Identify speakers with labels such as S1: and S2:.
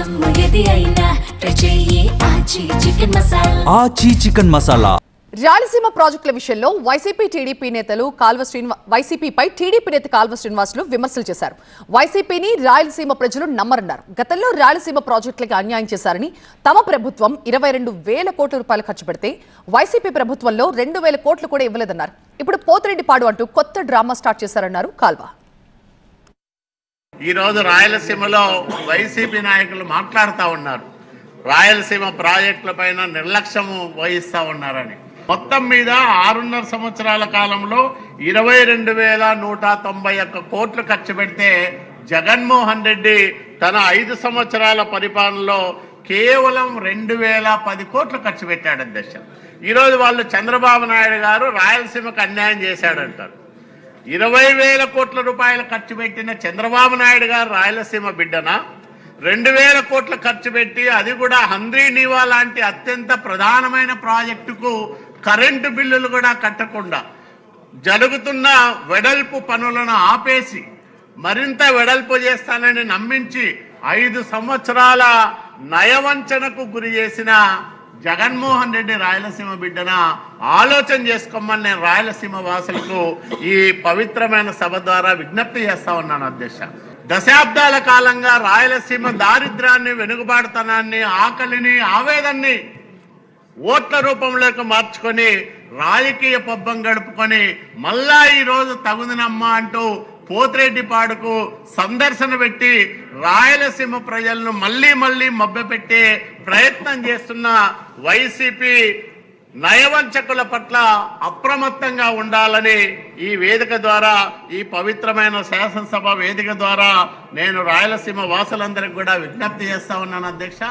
S1: జమ్ము ఏది అయినా ట్రై చెయ్యి Aachi chicken masala.
S2: Aachi chicken masala.
S3: Rayalaseema ప్రాజెక్టుల విషయంలో వైసీపీ టీడీపీ నేతలు కాల్వ శ్రీనివా వైసీపీపై టీడీపీ నేత కాల్వ శ్రీనివాసులు విమర్శలు చేశారు. వైసీపీని రాయలసీమ ప్రజలు నమ్మరన్నారు. గతంలో రాయలసీమ ప్రాజెక్టులకు అన్యాయం చేశారని తమ ప్రభుత్వం ఇరవై రెండు వేల కోట్ల రూపాయలు ఖర్చు పెడితే వైసీపీ ప్రభుత్వంలో రెండు వేల కోట్లు కూడా ఇవ్వలేదన్నారు. ఇప్పుడు పోతిరెడ్డిపాడు అంటూ కొత్త డ్రామా స్టార్ట్ చేశారన్నారు కాల్వ.
S4: ఈ రోజు రాయలసీమలో వైసీపీ నాయకులు మాట్లాడుతూ ఉన్నారు. రాయలసీమ ప్రాజెక్టుల పైన నిర్లక్ష్యము వహిస్తూ ఉన్నారని. మొత్తం మీద ఆరున్నర సంవత్సరాల కాలంలో ఇరవై రెండు వేల నూట తొంభై ఒక్క కోట్లు ఖర్చు పెడితే జగన్మోహన్ రెడ్డి తన ఐదు సంవత్సరాల పరిపాలనలో కేవలం రెండు వేల పది కోట్లు ఖర్చు పెట్టాడు అధ్యక్ష ఈరోజు వాళ్ళు చంద్రబాబు నాయుడు గారు రాయలసీమకు అన్యాయం చేశాడంటారు. ఇరవై వేల కోట్ల రూపాయలు ఖర్చు పెట్టిన చంద్రబాబు నాయుడు గారు రాయలసీమ బిడ్డన? రెండు వేల కోట్ల ఖర్చు పెట్టి అది కూడా హంద్రీ నీవా లాంటి అత్యంత ప్రధానమైన ప్రాజెక్టుకు కరెంటు బిల్లులు కూడా కట్టకుండా జరుగుతున్న వెడల్పు పనులను ఆపేసి మరింత వెడల్పు చేస్తానని నమ్మించి ఐదు సంవత్సరాల నయవంచనకు గురి చేసిన జగన్మోహన్ రెడ్డి రాయలసీమ బిడ్డన? ఆలోచన చేసుకోమని నేను రాయలసీమ వాసులకు ఈ పవిత్రమైన సభ ద్వారా విజ్ఞప్తి చేస్తా ఉన్నాను అధ్యక్ష. దశాబ్దాల కాలంగా రాయలసీమ దారిద్రాన్ని వెనుకబాటుతనాన్ని ఆకలిని ఆవేదన్ని ఓట్ల రూపంలోకి మార్చుకొని రాజకీయ పబ్బం గడుపుకొని మళ్ళా ఈ రోజు తగుదనమ్మా అంటూ పోతిరెడ్డిపాడుకు సందర్శన పెట్టి రాయలసీమ ప్రజలను మళ్ళీ మళ్ళీ మభ్యపెట్టే ప్రయత్నం చేస్తున్న వైసీపీ నయవంచకుల పట్ల అప్రమత్తంగా ఉండాలని ఈ వేదిక ద్వారా ఈ పవిత్రమైన శాసనసభ వేదిక ద్వారా నేను రాయలసీమ వాసులందరికీ కూడా విజ్ఞప్తి చేస్తా ఉన్నాను అధ్యక్ష.